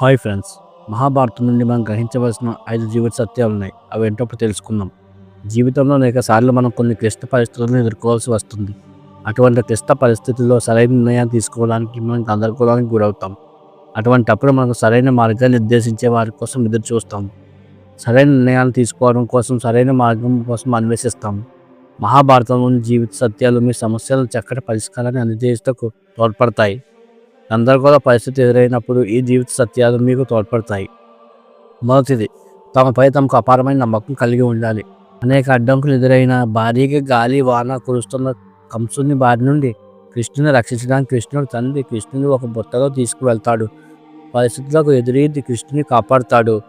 Hi friends Mahabharatam నుండి మనం గ్రహించవలసిన ఐదు జీవిత సత్యాలు ఉన్నాయి. అవి ఏంటో తెలుసుకుందాం. జీవితంలో అనేక సార్లు మనం కొన్ని క్లిష్ట పరిస్థితులను ఎదుర్కోవాల్సి వస్తుంది. అటువంటి క్లిష్ట పరిస్థితుల్లో సరైన నిర్ణయాన్ని తీసుకోవడానికి మనం గందరగోళానికి గురవుతాం. అటువంటప్పుడు మనకు సరైన మార్గాన్ని నిర్దేశించే వారి కోసం ఎదురు చూస్తాం సరైన నిర్ణయాలు తీసుకోవడం కోసం సరైన మార్గం కోసం అన్వేషిస్తాం. మహాభారతంలోని జీవిత సత్యాలు మీ సమస్యల చక్కటి పరిష్కారాన్ని అందజేసేందుకు తోడ్పడతాయి. గందరగోళ పరిస్థితి ఎదురైనప్పుడు ఈ జీవిత సత్యాలు మీకు తోడ్పడతాయి. మొదటిది తమపై తమకు అపారమైన నమ్మకం కలిగి ఉండాలి. అనేక అడ్డంకులు ఎదురైన భారీగా గాలి వాన కురుస్తున్న కంసుని బారి నుండి కృష్ణుని రక్షించడానికి కృష్ణుడు తండ్రి కృష్ణుని ఒక బుట్టలో తీసుకువెళ్తాడు. పరిస్థితులకు ఎదురీది కృష్ణుని కాపాడుతాడు.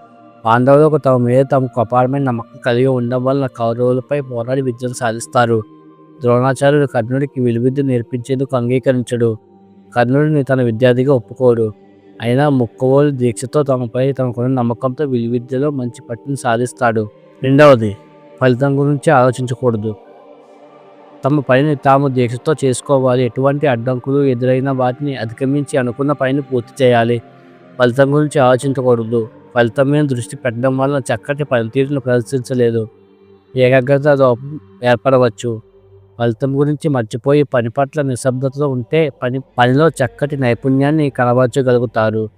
పాండవులకు తమ మీద తమకు అపారమైన నమ్మకం కలిగి ఉండడం వల్ల కౌరవులపై పోరాడి విజయం సాధిస్తారు. ద్రోణాచార్యుడు కర్ణుడికి విలువిద్య నేర్పించేందుకు అంగీకరించడు. కర్ణుడిని తన విద్యార్థిగా ఒప్పుకోడు. అయినా ముక్కవోలు దీక్షతో తమపై తమకున్న నమ్మకంతో విలువిద్యలో మంచి పట్టును సాధిస్తాడు. రెండవది ఫలితం గురించి ఆలోచించకూడదు. తమ పనిని తాము దీక్షతో చేసుకోవాలి. ఎటువంటి అడ్డంకులు ఎదురైన వాటిని అధిగమించి అనుకున్న పనిని పూర్తి చేయాలి. ఫలితం గురించి ఆలోచించకూడదు. ఫలితం మీద దృష్టి పెట్టడం వలన చక్కటి పనితీరును ప్రదర్శించలేదు. ఏకాగ్రత లోపం ఏర్పడవచ్చు. ఫలితం గురించి మర్చిపోయి పని పట్ల నిశ్శబ్దతతో ఉంటే పని పనిలో చక్కటి నైపుణ్యాన్ని కనబరచగలుగుతారు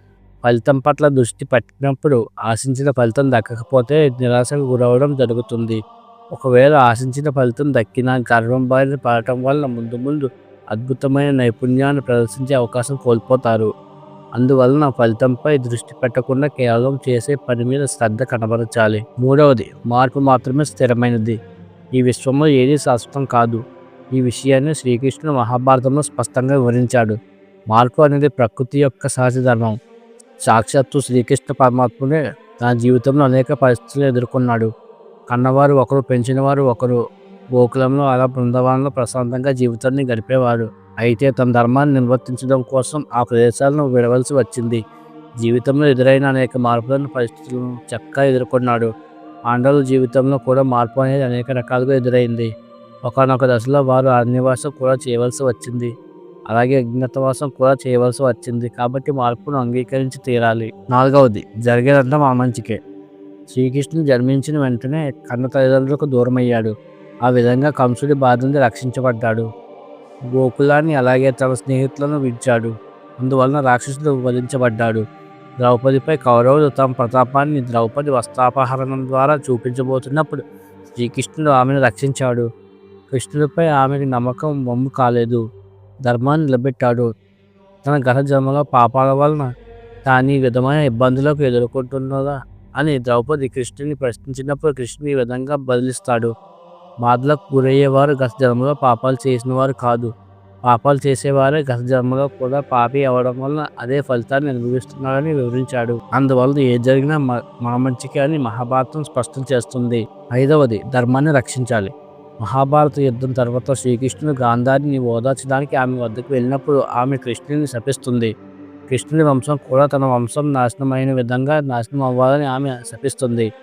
ఫలితం పట్ల దృష్టి పెట్టినప్పుడు ఆశించిన ఫలితం దక్కకపోతే నిరాశకు గురవడం జరుగుతుంది. ఒకవేళ ఆశించిన ఫలితం దక్కినా గర్వం బారిన పడటం వల్ల ముందు ముందు అద్భుతమైన నైపుణ్యాన్ని ప్రదర్శించే అవకాశం కోల్పోతారు. అందువలన ఫలితంపై దృష్టి పెట్టకుండా కేవలం చేసే పని మీద శ్రద్ధ కనబరచాలి. మూడవది మార్పు మాత్రమే స్థిరమైనది. ఈ విశ్వంలో ఏదీ శాశ్వతం కాదు. ఈ విషయాన్ని శ్రీకృష్ణుడు మహాభారతంలో స్పష్టంగా వివరించాడు. మార్పు అనేది ప్రకృతి యొక్క సహజ ధర్మం. సాక్షాత్తు శ్రీకృష్ణ పరమాత్ముడే తన జీవితంలో అనేక పరిస్థితులు ఎదుర్కొన్నాడు. కన్నవారు ఒకరు పెంచినవారు ఒకరు గోకులంలో అలా బృందవనంలో ప్రశాంతంగా జీవితాన్ని గడిపేవారు. అయితే తన ధర్మాన్ని నిర్వర్తించడం కోసం ఆ ప్రదేశాలను విడవలసి వచ్చింది. జీవితంలో ఎదురైన అనేక మార్పులను పరిస్థితులను చక్కగా ఎదుర్కొన్నాడు. పాండవుల జీవితంలో కూడా మార్పు అనేది అనేక రకాలుగా ఎదురైంది. ఒకనొక దశలో వారు అరణ్యవాసం కూడా చేయవలసి వచ్చింది. అలాగే అజ్ఞాతవాసం కూడా చేయవలసి వచ్చింది. కాబట్టి మార్పును అంగీకరించి తీరాలి. నాలుగవది జరిగేదంతా మా మంచికే. శ్రీకృష్ణుడు జన్మించిన వెంటనే కన్న తల్లిదండ్రులకు దూరమయ్యాడు. ఆ విధంగా కంసుడి బాధ నుండి రక్షించబడ్డాడు. గోకులాన్ని అలాగే తన స్నేహితులను విడిచాడు. అందువలన రాక్షసుడు వధించబడ్డాడు. ద్రౌపదిపై కౌరవులు తమ ప్రతాపాన్ని ద్రౌపది వస్త్రాపహరణం ద్వారా చూపించబోతున్నప్పుడు శ్రీకృష్ణుడు ఆమెను రక్షించాడు. కృష్ణుడిపై ఆమెకి నమ్మకం బొమ్ము కాలేదు. ధర్మాన్ని నిలబెట్టాడు. తన గత జన్మలో పాపాల వలన తాను ఈ విధమైన ఇబ్బందులకు ఎదుర్కొంటున్నదా అని ద్రౌపది కృష్ణుని ప్రశ్నించినప్పుడు కృష్ణుడు ఈ విధంగా బదిలిస్తాడు. బాధలకు గురయ్యేవారు గత జన్మలో పాపాలు చేసిన వారు కాదు. పాపాలు చేసేవారే గత జన్మలో కూడా పాపి అవ్వడం వలన అదే ఫలితాన్ని అనుభవిస్తున్నారని వివరించాడు. అందువల్ల ఏ జరిగినా మా మంచికి అని మహాభారతం స్పష్టం చేస్తుంది. ఐదవది ధర్మాన్ని రక్షించాలి. మహాభారత యుద్ధం తర్వాత శ్రీకృష్ణుడు గాంధారిని ఓదార్చడానికి ఆమె వద్దకు వెళ్ళినప్పుడు ఆమె కృష్ణుని శపిస్తుంది. కృష్ణుని వంశం కూడా తన వంశం నాశనమైన విధంగా నాశనం అవ్వాలని ఆమె శపిస్తుంది.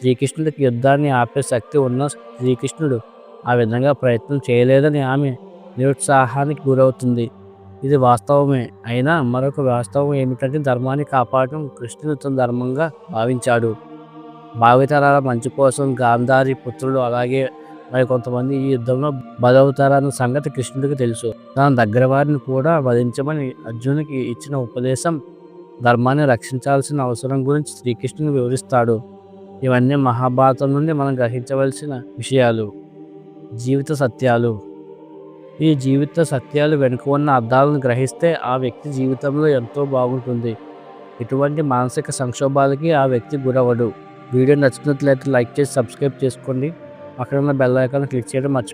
శ్రీకృష్ణుడికి యుద్ధాన్ని ఆపే శక్తి ఉన్న శ్రీకృష్ణుడు ఆ విధంగా ప్రయత్నం చేయలేదని ఆమె నిరుత్సాహానికి గురవుతుంది. ఇది వాస్తవమే. అయినా మరొక వాస్తవం ఏమిటంటే ధర్మాన్ని కాపాడటం కృష్ణుడు తన ధర్మంగా భావించాడు. భావితరాల మంచి కోసం గాంధారి పుత్రుడు అలాగే మరి కొంతమంది ఈ యుద్ధంలో బలవుతారన్న సంగతి కృష్ణుడికి తెలుసు. తన దగ్గర వారిని కూడా వధించమని అర్జునుడికి ఇచ్చిన ఉపదేశం ధర్మాన్ని రక్షించాల్సిన అవసరం గురించి శ్రీకృష్ణుని వివరిస్తాడు. ఇవన్నీ మహాభారతం నుండి మనం గ్రహించవలసిన విషయాలు. జీవిత సత్యాలు. ఈ జీవిత సత్యాలు వెనుక ఉన్న అర్థాలను గ్రహిస్తే ఆ వ్యక్తి జీవితంలో ఎంతో బాగుంటుంది. ఎటువంటి మానసిక సంక్షోభాలకి ఆ వ్యక్తి గురవడు వీడియో నచ్చినట్లయితే లైక్ చేసి సబ్స్క్రైబ్ చేసుకోండి. అక్కడ ఉన్న బెల్ ఐకాన్ క్లిక్ చేయడం మర్చిపో